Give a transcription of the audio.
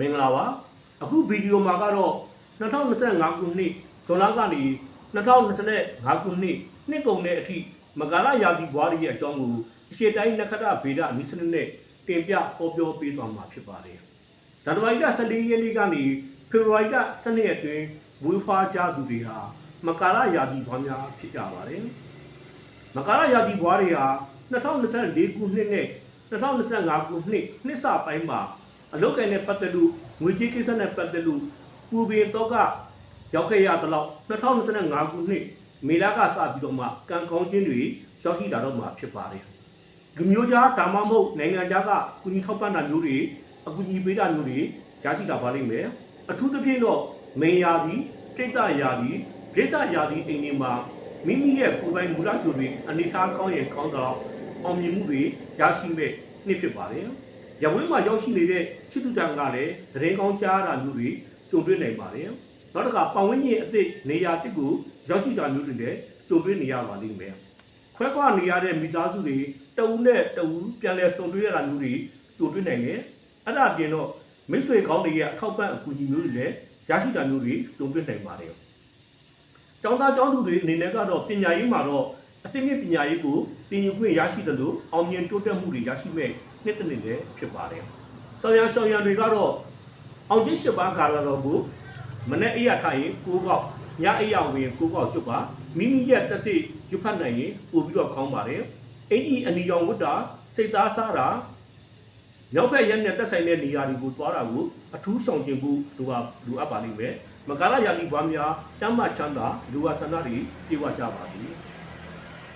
မင်္ဂလာပါအခုဗီဒီယိုမှာကတော့2025ခုနှစ်ဇွန်လကနေ2025ခုနှစ်နှစ်ကုန်တဲ့အထိမကာရယာတိဘွားတွေရဲ့အကြောင်းကိုအရှေ့တိုင်းနက္ခတ္တဗေဒနိစနစ်နဲ့တင်ပြဟောပြောပေးသွားမှာဖြစ်ပါတယ်ဇန်နဝါရီလ14ရက်နေ့ကနေဖေဖော်ဝါရီလ12ရက်တွင်မွေးဖွားကြသူတွေဟာမကာရယာတိဘွားများဖြစ်ကြပါတယ်မကာရယာတိဘွားတွေဟာ2024ခုနှစ်နဲ့2025ခုနှစ်နှစ်စပိုင်းမှာ အလုတ်ကိုင်းနဲ့ပတ်သက်လို့ငွေကြေးကိစ္စနဲ့ပတ်သက်လို့ပူပင်တော့ကရောက်ခဲ့ရတဲ့လောက်2025ခုနှစ်မေလကစပြီးတော့မှကံကောင်းခြင်းတွေရောက်ရှိလာတော့မှာဖြစ်ပါတယ်လူမျိုးခြားဒါမှမဟုတ်နိုင်ငံခြားကကုညီထောက်ပံ့တာမျိုးတွေအကူအညီပေးတာမျိုးတွေရရှိလာပါလိမ့်မယ်အထူးသဖြင့်တော့မင်ယာဒီတိတ်တယာဒီဒိဋ္ဌယာဒီအိမ်တွေမှာမိမိရဲ့ကိုယ်ပိုင်မူလကြိုတွေအနေထားကောင်းရင်ကောင်းတော့အောင်မြင်မှုတွေရရှိမဲ့နှစ်ဖြစ်ပါတယ် ရဝင်းမှာရောက်ရှိနေတဲ့ချစ်သူတန်ကလည်းသတင်းကောင်းကြားတာမျိုးတွေကြုံတွေ့နိုင်ပါတယ်။နောက်တစ်ခါပတ်ဝန်းကျင်အစ်စ်နေရာတစ်ကိုရောက်ရှိတာမျိုးတွေလည်းကြုံတွေ့နေရပါလိမ့်မယ်။ခွဲခွာနေရတဲ့မိသားစုတွေတအူးနဲ့တအူးပြန်လဲဆုံတွေ့ရတာမျိုးတွေကြုံတွေ့နိုင်တယ်။အဲ့ဒါအပြင်တော့မိတ်ဆွေကောင်းတွေရဲ့အထောက်ပံ့အကူအညီမျိုးတွေလည်းရရှိတာမျိုးတွေကြုံတွေ့နိုင်ပါတယ်။ကျောင်းသားကျောင်းသူတွေအနေနဲ့ကတော့ပညာရေးမှာတော့ အစိမ့်မြင့်ပညာရေးကိုတင်ယူခွင့်ရရှိတယ်လို့အောင်မြင်တိုးတက်မှုတွေရရှိမဲ့နှစ်တစ်နှစ်လည်းဖြစ်ပါတယ်။ဆော်ရံဆော်ရံတွေကတော့အောင်ကြီး၈ပါးကာလတော်ကိုမနေ့အိရထားရင်၉កောက်ညအိရဝင်၉កောက်ရှုပ်ပါမိမိရဲ့တက်စိရွတ်ဖတ်နိုင်ရင်ပို့ပြီးတော့ခေါင်းပါတယ်။အင်ကြီးအနီရောင်ဝတ်တာစိတ်သားစားတာနောက်ဖက်ရက်နဲ့တက်ဆိုင်တဲ့နေရာတွေကိုသွားတာကိုအထူးဆောင်ကျင်ဖို့လိုပါလိုအပ်ပါလိမ့်မယ်။မကာရယာလီဘွားများကျမ်းမာချမ်းသာလူဝဆန္ဒတွေပြေဝကြပါသည်။